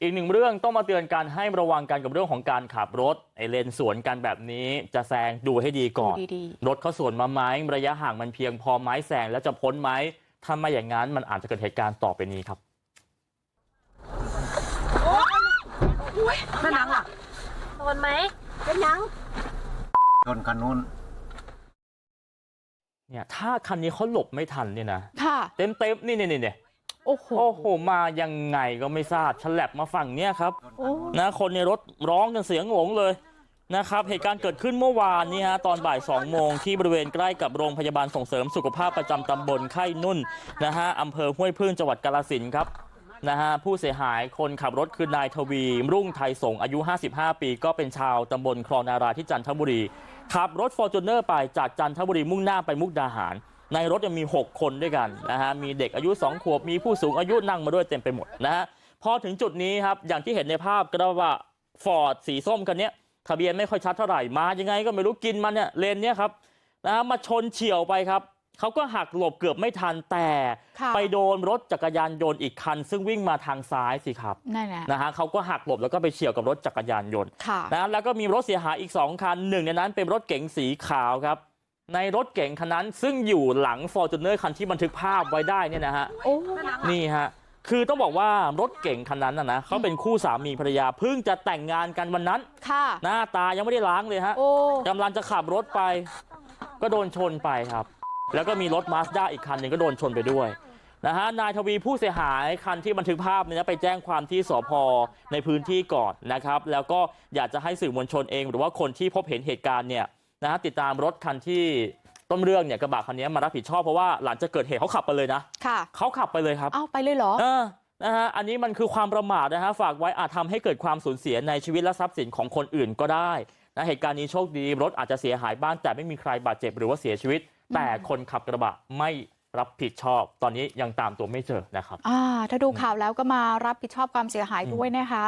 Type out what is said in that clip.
อีกหนึ่งเรื่องต้องมาเตือนกันให้ระวังกันกับเรื่องของการขับรถไอเลนสวนกันแบบนี้จะแซงดูให้ดีก่อนดูดีรถเขาสวนมาไหมระยะห่างมันเพียงพอไหมแซงแล้วจะพ้นไหมถ้าไม่อย่างนั้นมันอาจจะเกิดเหตุการณ์ต่อไปนี้ครับเป็นหนังอะโดนไหมเป็นหนังชนคันนู้นเนี่ยถ้าคันนี้เขาหลบไม่ทันเนี่ยนะค่ะเต็มเต็มๆนี่นี่นี่โอ้โห โอ้โหมายังไงก็ไม่ทราบฉลับมาฝั่งเนี้ยครับโอ้นะคนในรถร้องกันเสียงหลงเลยนะครับเหตุการณ์เกิดขึ้นเมื่อวานนี้ฮะตอนบ่าย2โมงที่บริเวณใกล้กับโรงพยาบาลส่งเสริมสุขภาพประจำตำบลไข่นุ่นนะฮะอำเภอห้วยพึ่งจังหวัดกาฬสินธุ์ครับนะฮะผู้เสียหายคนขับรถคือนายทวี รุ่งไทยสงฆ์อายุ 55 ปี ก็เป็นชาวตำบลคลองนาราที่จันทบุรีขับรถฟอร์จูเนอร์ไปจากจันทบุรีมุ่งหน้าไปมุกดาหาร ในรถยังมี6คนด้วยกันนะฮะมีเด็กอายุ2ขวบมีผู้สูงอายุนั่งมาด้วยเต็มไปหมดนะฮะพอถึงจุดนี้ครับอย่างที่เห็นในภาพกระบะฟอร์ดสีส้มคันเนี้ยทะเบียนไม่ค่อยชัดเท่าไหร่มายังไงก็ไม่รู้กินมันเนี่ยเลนเนี้ยครับนะฮะมาชนเฉียวไปครับเขาก็หักหลบเกือบไม่ทันแต่ค่ะไปโดนรถจักรยานยนต์อีกคัน ซึ่งวิ่งมาทางซ้ายสิครับนั่นแหละนะฮะเขาก็หักหลบแล้วก็ไปเฉียวกับรถจักรยานยนต์ค่ะนะแล้วก็มีรถเสียหายอีก2คันหนึ่งในนั้นเป็นรถเก๋งสีขาวครับ ในรถเก๋งคันนั้นซึ่งอยู่หลังฟอร์จูเนอร์คันที่บันทึกภาพไว้ได้เนี่ยนะฮะโอ้นี่ฮะคือต้องบอกว่ารถเก๋งคันนั้นนะนะเขาเป็นคู่สามีภรรยาเพิ่งจะแต่งงานกันวันนั้นค่ะหน้าตายังไม่ได้ล้างเลยฮะโอ้กำลังจะขับรถไป ก็โดนชนไปครับ แล้วก็มีรถมาสด้าอีกคันหนึ่งก็โดนชนไปด้วยนะฮะนายทวีผู้เสียหายคันที่บันทึกภาพเนี่ยนะไปแจ้งความที่สพในพื้นที่ก่อนนะครับ แล้วก็อยากจะให้สื่อมวลชนเอง หรือว่าคนที่พบเห็นเหตุการณ์เนี่ย นะฮะติดตามรถคันที่ต้นเรื่องเนี่ยกระบะคันนี้มารับผิดชอบเพราะว่าหลังจากเกิดเหตุเขาขับไปเลยนะค่ะเขาขับไปเลยครับเอาไปเลยเหรอเออนะฮะอันนี้มันคือความประมาทนะฮะฝากไว้อาจทำให้เกิดความสูญเสียในชีวิตและทรัพย์สินของคนอื่นก็ได้นะเหตุการณ์นี้โชคดีรถอาจจะเสียหายบ้างแต่ไม่มีใครบาดเจ็บหรือว่าเสียชีวิต แต่คนขับกระบะไม่รับผิดชอบ ตอนนี้ยังตามตัวไม่เจอนะครับอ่าถ้าดูข่าวแล้วก็มารับผิดชอบความเสียหายด้วยนะคะ